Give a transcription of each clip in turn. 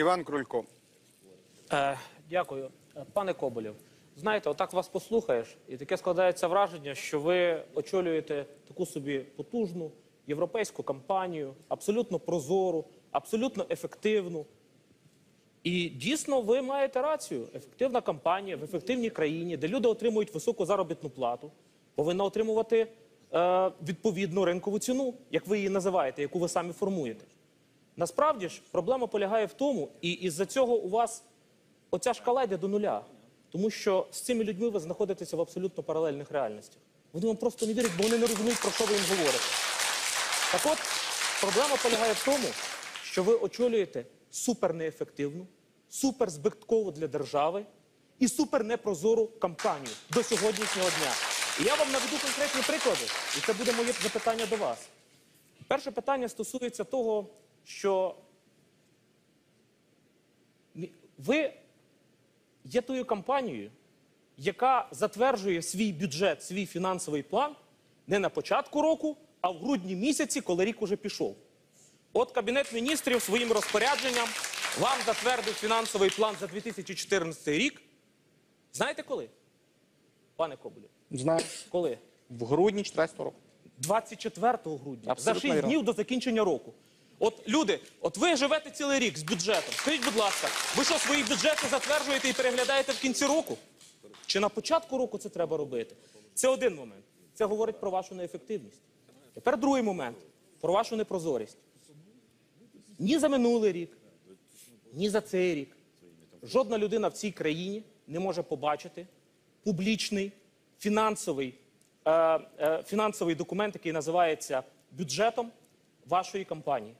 Іван Крулько. Е, дякую. Е, Пане Коболєв, знаєте, отак вас послухаєш, і таке складається враження, що ви очолюєте таку собі потужну європейську кампанію, абсолютно прозору, абсолютно ефективну. І дійсно ви маєте рацію. Ефективна кампанія в ефективній країні, де люди отримують високу заробітну плату, повинна отримувати е, відповідну ринкову ціну, як ви її називаєте, яку ви самі формуєте. Насправді ж проблема полягає в тому, і із-за цього у вас оця шкала йде до нуля. Тому що з цими людьми ви знаходитеся в абсолютно паралельних реальностях. Вони вам просто не вірять, бо вони не розуміють, про що ви їм говорите. Так от, проблема полягає в тому, що ви очолюєте супернеефективну, суперзбиткову для держави і супернепрозору кампанію до сьогоднішнього дня. І я вам наведу конкретні приклади, і це буде моє запитання до вас. Перше питання стосується того, що ви є тою компанією, яка затверджує свій бюджет, свій фінансовий план не на початку року, а в грудні місяці, коли рік уже пішов. От Кабінет міністрів своїм розпорядженням вам затвердив фінансовий план за 2014 рік. Знаєте коли? Пане Коболєв, Знаю. коли? В грудні 14 року. 24 грудня, Абсолютно за 6 вірно. днів до закінчення року. От люди, от ви живете цілий рік з бюджетом. Скажіть, будь ласка, ви що свої бюджети затверджуєте і переглядаєте в кінці року? Чи на початку року це треба робити? Це один момент. Це говорить про вашу неефективність. Тепер другий момент про вашу непрозорість. Ні за минулий рік, ні за цей рік жодна людина в цій країні не може побачити публічний фінансовий, е, е, фінансовий документ, який називається бюджетом вашої компанії.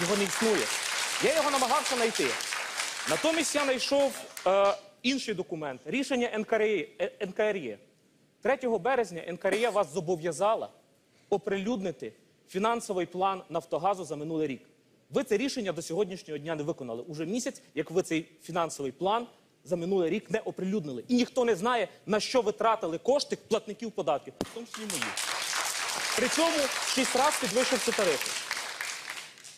Його не існує. Я його намагався знайти. Натомість я знайшов е, інший документ рішення НКРЄ. НКРЄ. 3 березня НКРЄ вас зобов'язала оприлюднити фінансовий план Нафтогазу за минулий рік. Ви це рішення до сьогоднішнього дня не виконали. Уже місяць, як ви цей фінансовий план за минулий рік не оприлюднили. І ніхто не знає, на що ви тратили кошти платників податків, в тому числі мої. При цьому шість разів підвищився тарифи.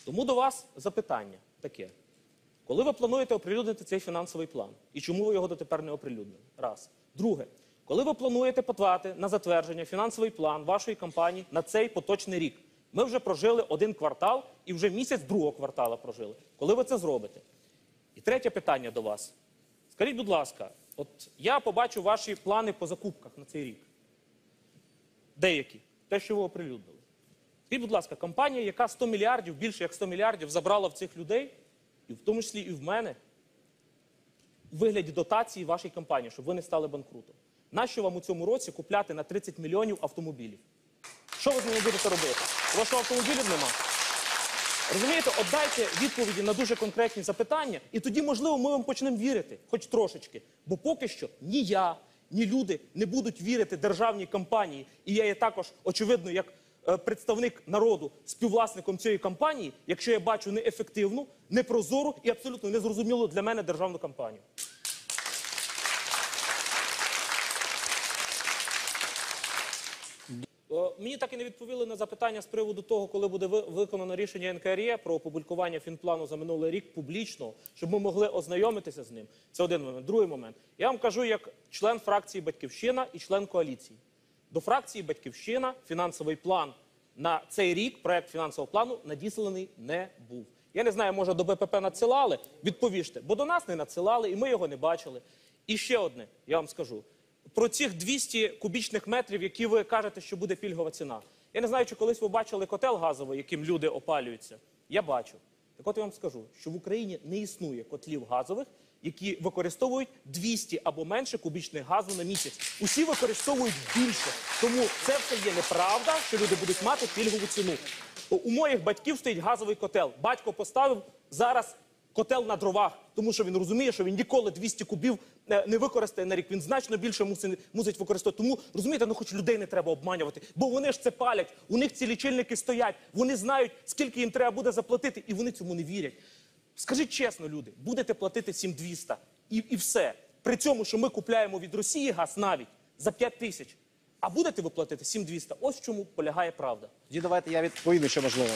Тому до вас запитання таке. Коли ви плануєте оприлюднити цей фінансовий план? І чому ви його дотепер не оприлюднили? Раз. Друге, коли ви плануєте подати на затвердження фінансовий план вашої компанії на цей поточний рік? Ми вже прожили один квартал і вже місяць другого квартала прожили. Коли ви це зробите? І третє питання до вас. Скажіть, будь ласка, от я побачу ваші плани по закупках на цей рік. Деякі. Те, що ви оприлюднили. Скажіть, будь ласка, компанія, яка 100 мільярдів, більше як 100 мільярдів забрала в цих людей, і в тому числі і в мене, у вигляді дотації вашій компанії, щоб ви не стали банкрутом. Нащо вам у цьому році купляти на 30 мільйонів автомобілів? Що ви з ними будете робити? У вас що, автомобілів нема? Розумієте, от дайте відповіді на дуже конкретні запитання, і тоді, можливо, ми вам почнемо вірити, хоч трошечки. Бо поки що ні я, ні люди не будуть вірити державній компанії. І я є також, очевидно, як представник народу, співвласником цієї компанії, якщо я бачу неефективну, непрозору і абсолютно незрозумілу для мене державну компанію. Е, Мені так і не відповіли на запитання з приводу того, коли буде виконано рішення НКРЄ про опублікування фінплану за минулий рік публічно, щоб ми могли ознайомитися з ним. Це один момент. Другий момент. Я вам кажу як член фракції Батьківщина і член коаліції. До фракції Батьківщина фінансовий план на цей рік, проект фінансового плану, надісланий не був. Я не знаю, може до БПП надсилали. Відповіжте, бо до нас не надсилали, і ми його не бачили. І ще одне, я вам скажу про цих 200 кубічних метрів, які ви кажете, що буде пільгова ціна. Я не знаю, чи колись ви бачили котел газовий, яким люди опалюються. Я бачу. Так от я вам скажу, що в Україні не існує котлів газових, які використовують 200 або менше кубічних газу на місяць. Усі використовують більше. Тому це все є неправда, що люди будуть мати пільгову ціну. У- моїх батьків стоїть газовий котел. Батько поставив зараз котел на дровах, тому що він розуміє, що він ніколи 200 кубів е, не використає на рік. Він значно більше мусить, мусить використовувати. Тому розумієте, ну хоч людей не треба обманювати, бо вони ж це палять. У них ці лічильники стоять. Вони знають, скільки їм треба буде заплатити, і вони цьому не вірять. Скажіть чесно, люди, будете платити 7200 і, і все. При цьому, що ми купляємо від Росії газ навіть за 5 тисяч. А будете ви платити 7200? Ось чому полягає правда. Тоді давайте я відповім, що важливо.